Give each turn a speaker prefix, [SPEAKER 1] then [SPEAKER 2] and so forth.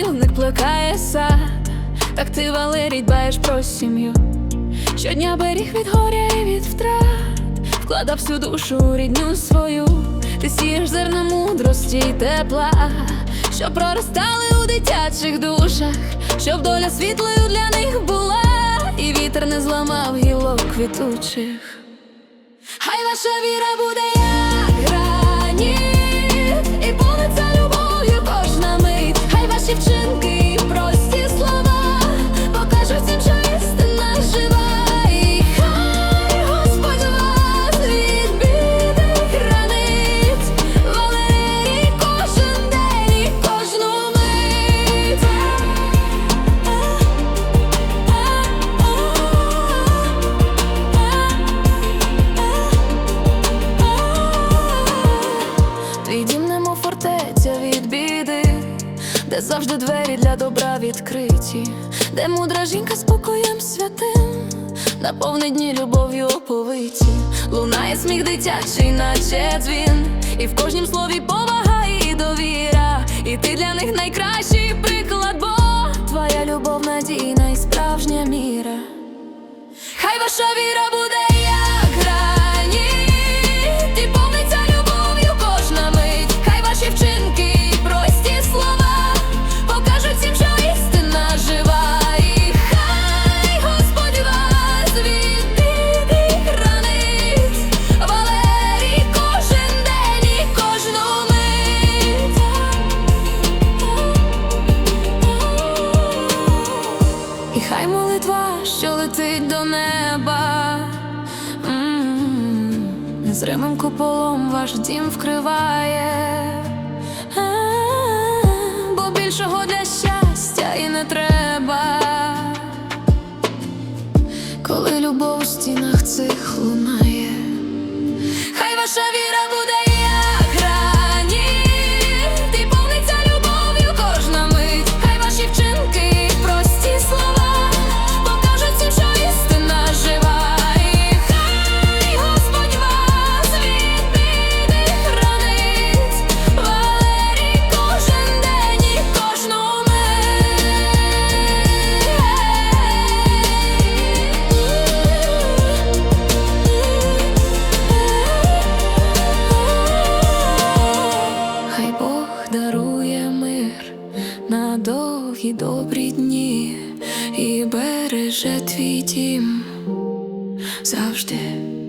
[SPEAKER 1] бджілник плекає сад, так ти Валерій дбаєш про сім'ю. Щодня беріг від горя і від втрат, вкладав всю душу рідню свою, ти сієш зерна мудрості й тепла, що проростали у дитячих душах, щоб доля світлою для них була, і вітер не зламав гілок квітучих. Хай ваша віра буде де завжди двері для добра відкриті, де мудра жінка спокоєм святим, наповнить дні любов'ю оповиті, лунає сміх дитячий, наче дзвін, і в кожнім слові повага і довіра, і ти для них найкращий приклад, бо твоя любов надійна і справжня міра. Хай ваша віра буде летить до неба, м, незримим куполом ваш дім вкриває, бо більшого для щастя і не треба, коли любов у стінах цих лунає. На довгі добрі дні і береже твій дім завжди.